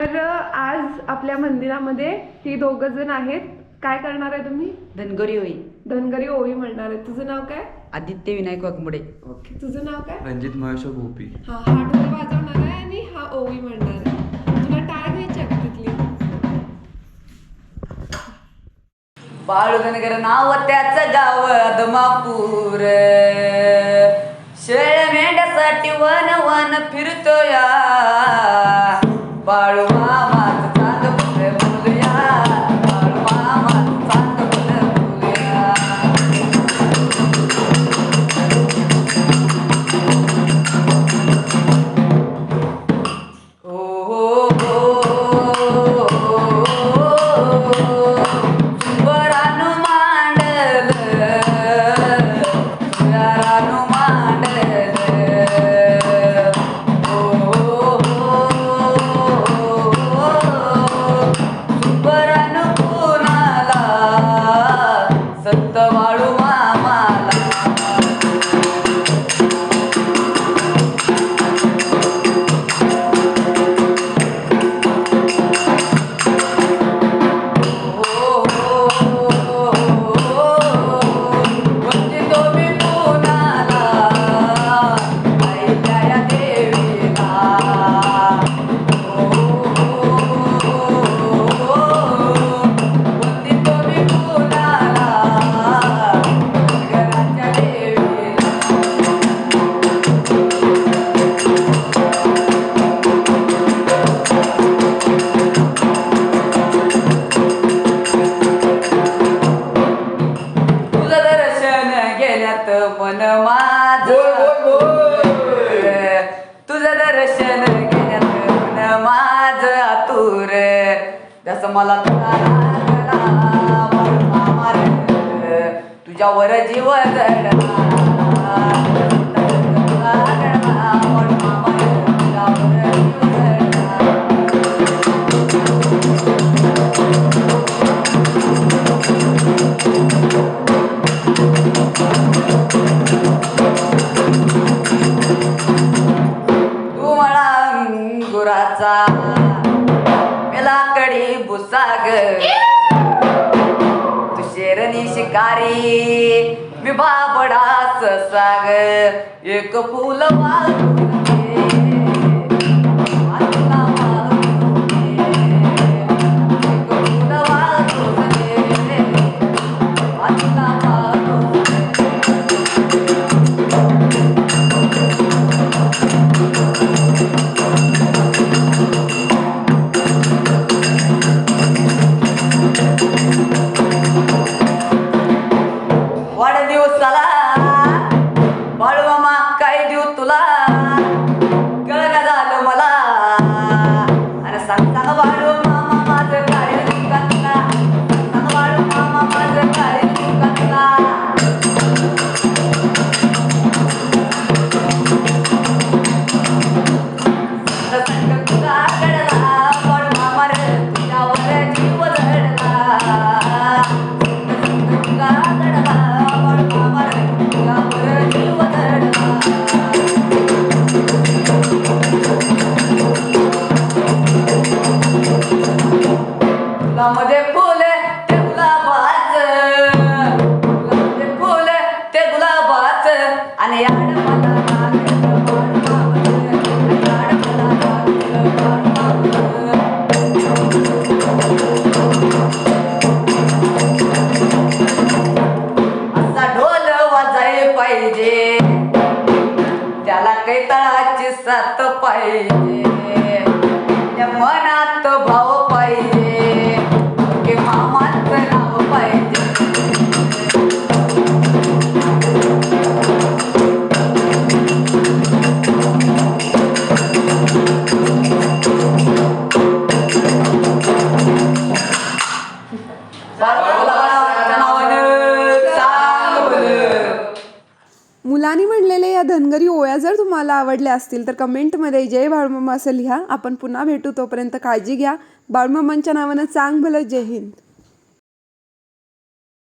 तर आज आपल्या मंदिरामध्ये ही दोघं जण आहेत. काय करणार आहे तुम्ही? धनगरी होई धनगरी ओवी म्हणणार आहे. तुझं नाव काय? आदित्य विनायक वाघमोडे. ओके. तुझं नाव काय? रणजित महेश्वर भोपी. हा हा ढोल वाजवणार आहे आणि हा ओवी म्हणणार आहे. तुला टाळ घ्यायची आहे का तिथली? बाळू धनगर नाव त्याच गाव अदमापूर शेळ मेंढ्यासाठी वन वन फिरतोया. ಸತ್ತವಾ मला तुझ्यावर जीव तू मला गुराचा बुसाग तू शेरणी शिकारी मी बाबडा साग एक फुल वाळून काय तुला. कळगा झालं मला. अरे सांग सांग बाळू मामा माझं काय दुकानला सांग वाढू मामा माझं काय दुकानला तुला फुलामध्ये फुल ते गुलाबाच? फुलामध्ये फुल ते गुलाबाच? आणि याड मला लागलं बाळ मावलं. याड मला असा ढोल वाजाय पाहिजे. त्याला काही तळाची साथ पाहिजे. मुलांनी म्हणलेले या धनगरी ओळ्या जर तुम्हाला आवडल्या असतील तर कमेंटमध्ये जय बाळमामा असं लिहा. आपण पुन्हा भेटू तोपर्यंत काळजी घ्या. बाळमामांच्या नावानं चांग भलं जय हिंद.